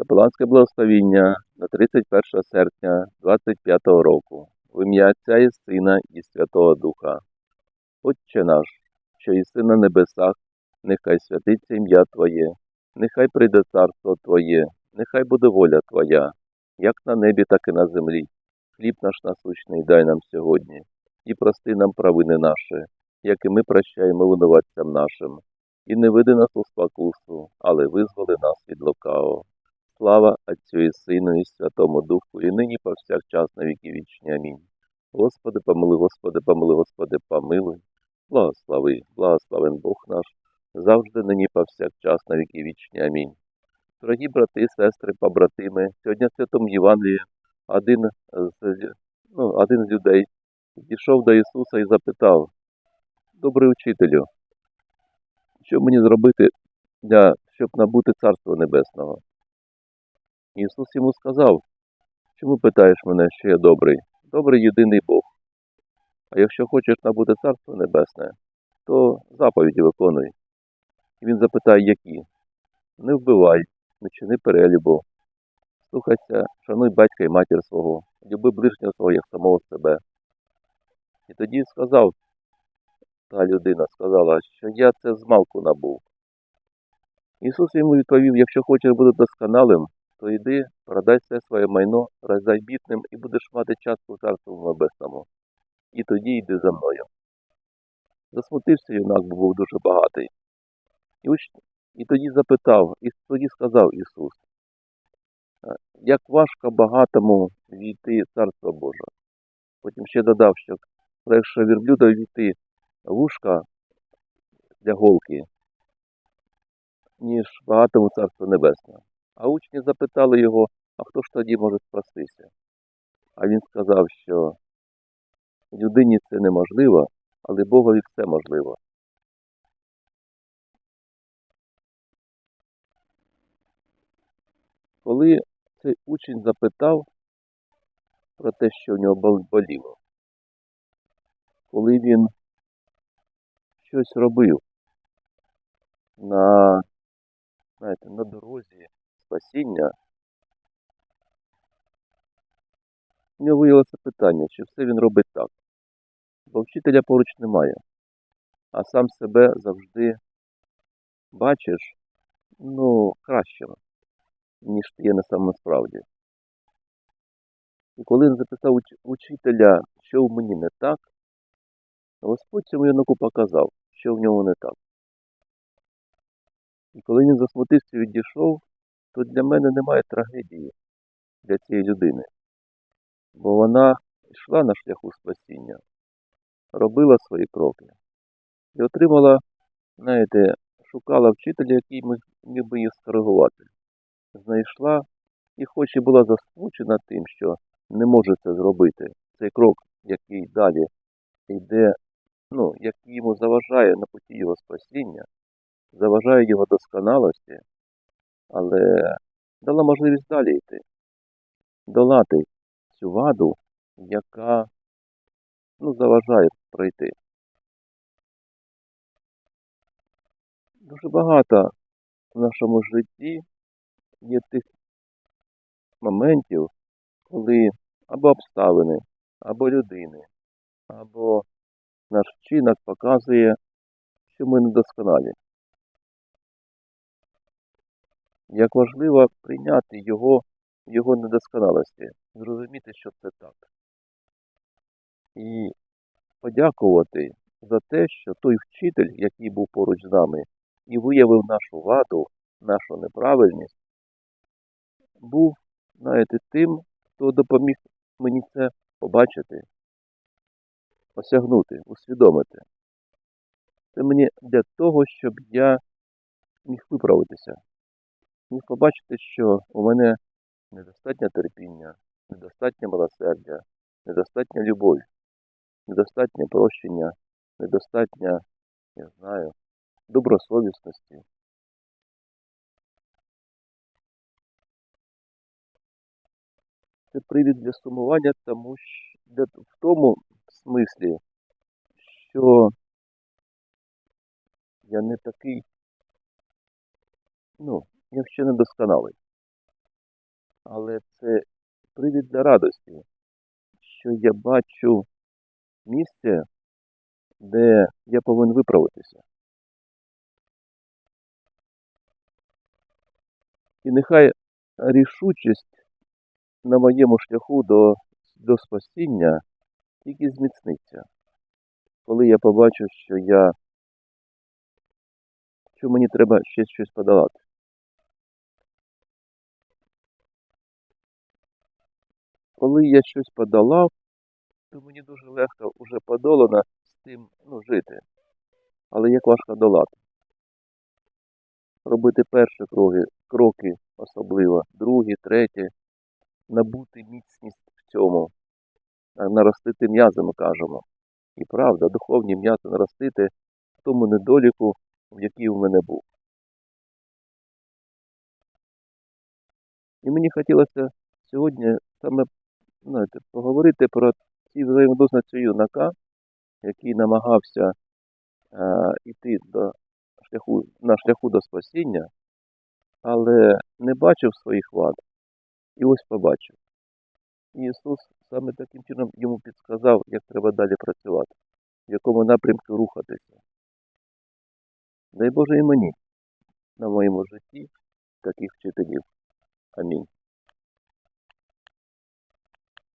Капеланське благословіння на 31 серпня 25 року. В ім'я Отця і Сина і Святого Духа. Отче наш, що єси на небесах, нехай святиться ім'я Твоє, нехай прийде царство Твоє, нехай буде воля Твоя, як на небі, так і на землі. Хліб наш насущний дай нам сьогодні, і прости нам провини наші, як і ми прощаємо винуватцям нашим. І не веди нас у спокусу, але визволи нас від лукавого. Слава Отцю і Сину і Святому Духу, і нині повсякчас на віки вічні. Амінь. Господи, помилуй, Господи, помилуй, Господи, помилуй. Благослови, благословен Бог наш, завжди нині повсякчас на віки вічні. Амінь. Дорогі брати, сестри, побратими, сьогодні в Святому Євангелії один з, ну, один з людей підійшов до Ісуса і запитав, Добрий учителю, що мені зробити, для, щоб набути Царство Небесного? Ісус йому сказав, чому питаєш мене, що я добрий? Добрий єдиний Бог. А якщо хочеш набути Царство Небесне, то заповіді виконуй. І він запитає, які? Не вбивай, не чини перелюбу, слухайся, шануй батька і матір свого, люби ближнього свого як самого себе. І тоді сказав, та людина сказала, що я це змалку набув. Ісус йому відповів, якщо хочеш бути досконалим, то йди, продай все своє майно, роздай бідним і будеш мати частку Царству Небесному. І тоді йди за мною. Засмутився юнак, бо був дуже багатий. І, уч... і тоді запитав, і тоді сказав Ісус, «Е, як важко багатому війти Царство Боже. Потім ще додав, що легше вірблюда війти вушка для голки, ніж багатому Царство Небесне. А учні запитали його, а хто ж тоді може спастися? А він сказав, що людині це неможливо, але Богові все можливо. Коли цей учень запитав про те, що в нього боліло, коли він щось робив на, знаєте, на дорозі спасіння, у нього виявилося питання, чи все він робить так. Бо вчителя поруч немає, а сам себе завжди бачиш ну, кращим, ніж ти є на самому справді. І коли він записав учителя, що в мені не так, Господь цьому юнаку показав, що в ньому не так. І коли він засмутився і відійшов, то для мене немає трагедії для цієї людини. Бо вона йшла на шляху спасіння, робила свої кроки і отримала, знаєте, шукала вчителя, який міг, би її скоригувати. Знайшла і хоч і була засмучена тим, що не може це зробити, цей крок, який далі йде, ну, який йому заважає на путі його спасіння, заважає його досконалості, але дала можливість далі йти, долати цю ваду, яка ну, заважає пройти. Дуже багато в нашому житті є тих моментів, коли або обставини, або людини, або наш вчинок показує, що ми недосконалі. Як важливо прийняти його його недосконалості, зрозуміти, що це так. І подякувати за те, що той вчитель, який був поруч з нами, і виявив нашу ваду, нашу неправильність, був, знаєте, тим, хто допоміг мені це побачити, осягнути, усвідомити. Це мені для того, щоб я міг виправитися, міг побачити, що у мене недостатньо терпіння, недостатньо милосердя, недостатньо любові, недостатньо прощення, недостатньо, я знаю, добросовісності. Це привід для сумування, тому що в тому смислі, що я не такий, ну, я ще не досконалий. але це привід для радості, що я бачу місце, де я повинен виправитися. І нехай рішучість на моєму шляху до, до спасіння тільки зміцниться. Коли я побачу, що я що мені треба ще щось подолати. Коли я щось подолав, то мені дуже легко вже подолано з тим ну, жити. Але як важко долати. Робити перші кроки, кроки особливо, другі, треті, набути міцність в цьому, наростити м'язи, ми кажемо. І правда, духовні м'язи наростити в тому недоліку, в який у мене був. І мені хотілося сьогодні саме знаєте, поговорити про ці взаємодознання юнака, який намагався е, йти до шляху, на шляху до спасіння, але не бачив своїх вад. І ось побачив. Ісус саме таким чином йому підсказав, як треба далі працювати, в якому напрямку рухатися. Дай Боже і мені на моєму житті таких вчителів. Амінь.